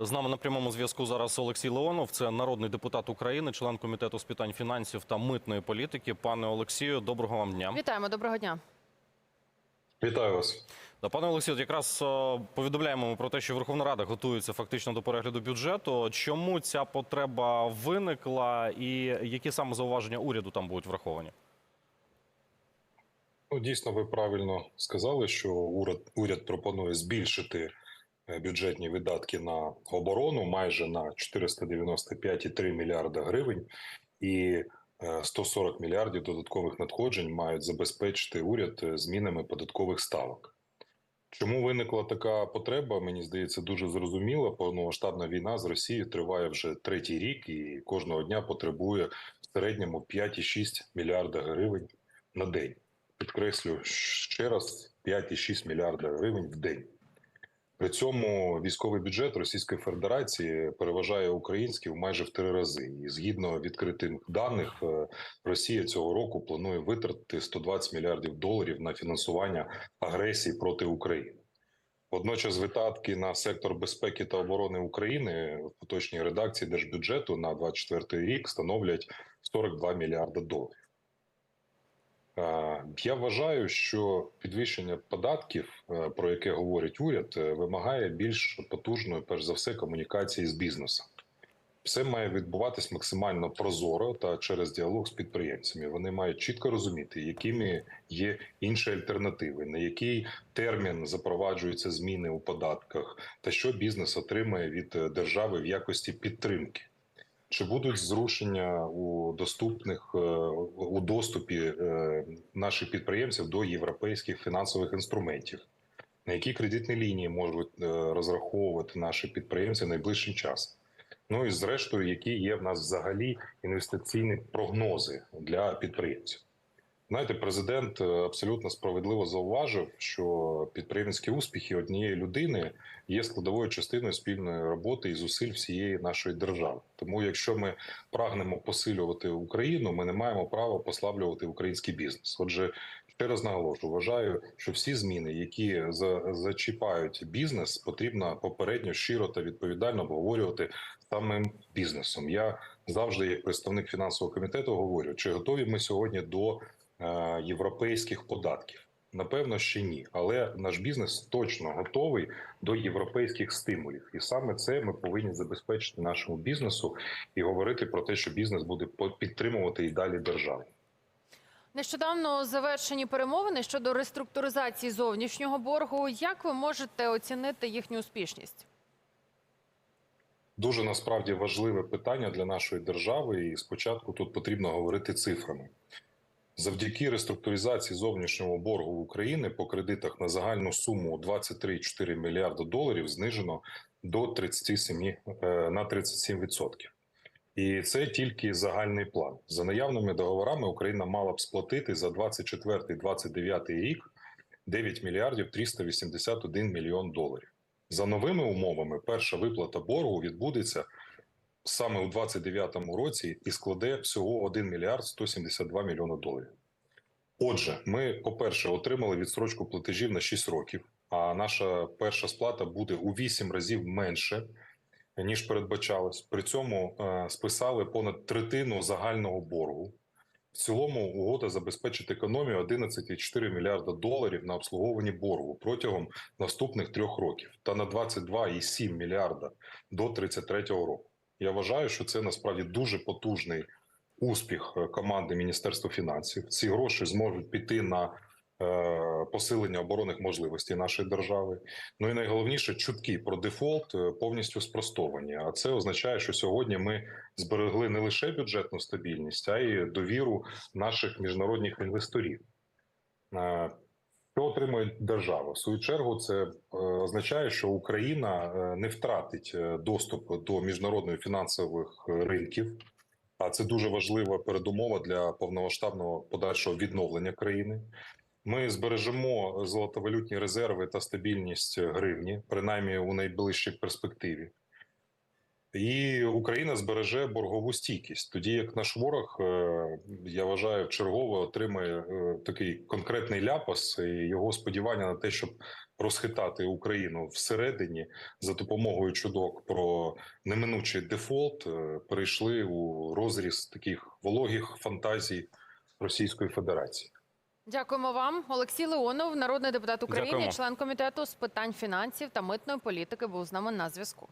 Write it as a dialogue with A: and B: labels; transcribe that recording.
A: З нами на прямому зв'язку зараз Олексій Леонов. Це народний депутат України, член комітету з питань фінансів та митної політики. Пане Олексію, доброго вам дня.
B: Вітаємо, доброго дня.
C: Вітаю вас.
A: Да, пане Олексію, якраз е, повідомляємо ми про те, що Верховна Рада готується фактично до перегляду бюджету. Чому ця потреба виникла, і які саме зауваження уряду там будуть враховані?
C: Ну, дійсно, ви правильно сказали, що уряд, уряд пропонує збільшити бюджетні видатки на оборону майже на 495,3 мільярда гривень, і е, 140 мільярдів додаткових надходжень мають забезпечити уряд е, змінами податкових ставок. Чому виникла така потреба? Мені здається, дуже зрозуміло. Повномасштабна війна з Росією триває вже третій рік, і кожного дня потребує в середньому 5,6 мільярда гривень на день. Підкреслю ще раз 5,6 мільярда гривень в день. При цьому військовий бюджет Російської Федерації переважає український в майже в три рази. І згідно відкритих даних, е, Росія цього року планує витратити 120 мільярдів доларів на фінансування агресії проти України. Водночас видатки на сектор безпеки та оборони України в поточній редакції держбюджету на 2024 рік становлять 42 мільярда доларів. Е, Я вважаю, що підвищення податків, е, про яке говорить уряд, е, вимагає більш потужної, перш за все, комунікації з бізнесом. Все має відбуватись максимально прозоро та через діалог з підприємцями. Вони мають чітко розуміти, якими є інші альтернативи, на який термін запроваджуються зміни у податках, та що бізнес отримає від держави в якості підтримки. Чи будуть зрушення у доступних е, у доступі е, наших підприємців до європейських фінансових інструментів? На які кредитні лінії можуть е, розраховувати наші підприємці найближчим часом? Ну і зрештою, які є в нас взагалі інвестиційні прогнози для підприємців? Знаєте, президент е, абсолютно справедливо зауважив, що підприємницькі успіхи однієї людини є складовою частиною спільної роботи і зусиль всієї нашої держави. Тому, якщо ми прагнемо посилювати Україну, ми не маємо права послаблювати український бізнес. Отже, ще раз наголошую, вважаю, що всі зміни, які за- зачіпають бізнес, потрібно попередньо щиро та відповідально обговорювати самим бізнесом. Я завжди, як представник фінансового комітету, говорю, чи готові ми сьогодні до європейських податків. Напевно, ще ні, але наш бізнес точно готовий до європейських стимулів, і саме це ми повинні забезпечити нашому бізнесу і говорити про те, що бізнес буде підтримувати і далі державу.
B: Нещодавно завершені перемовини щодо реструктуризації зовнішнього боргу. Як ви можете оцінити їхню успішність?
C: Дуже насправді важливе питання для нашої держави, і спочатку тут потрібно говорити цифрами. Завдяки реструктуризації зовнішнього боргу України по кредитах на загальну суму 23,4 мільярда доларів знижено до 37, е, на 37%. І це тільки загальний план. За наявними договорами Україна мала б сплатити за 24-29 рік 9 мільярдів 381 мільйон доларів. За новими умовами, перша виплата боргу відбудеться саме у 2029 році і складе всього 1 мільярд 172 мільйона доларів. Отже, ми, по-перше, отримали відстрочку платежів на 6 років, а наша перша сплата буде у 8 разів менше, ніж передбачалось. При цьому е, списали понад третину загального боргу. В цілому угода забезпечить економію 11,4 мільярда доларів на обслуговуванні боргу протягом наступних трьох років та на 22,7 мільярда до 33-го року. Я вважаю, що це насправді дуже потужний успіх е, команди Міністерства фінансів. Ці гроші зможуть піти на е, посилення оборонних можливостей нашої держави. Ну і найголовніше чутки про дефолт е, повністю спростовані. А це означає, що сьогодні ми зберегли не лише бюджетну стабільність, а й довіру наших міжнародних інвесторів. Що отримує держава? В свою чергу, це е, означає, що Україна е, не втратить е, доступ до міжнародних фінансових ринків. А це дуже важлива передумова для повномасштабного подальшого відновлення країни. Ми збережемо золотовалютні резерви та стабільність гривні, принаймні у найближчій перспективі. І Україна збереже боргову стійкість. Тоді як наш ворог, е, я вважаю, чергово отримає е, такий конкретний ляпас, і його сподівання на те, щоб розхитати Україну всередині за допомогою чудок про неминучий дефолт, е, перейшли у розріз таких вологих фантазій Російської Федерації.
B: Дякуємо вам. Олексій Леонов, народний депутат України,
A: Дякуємо.
B: член комітету з питань фінансів та митної політики, був з нами на зв'язку.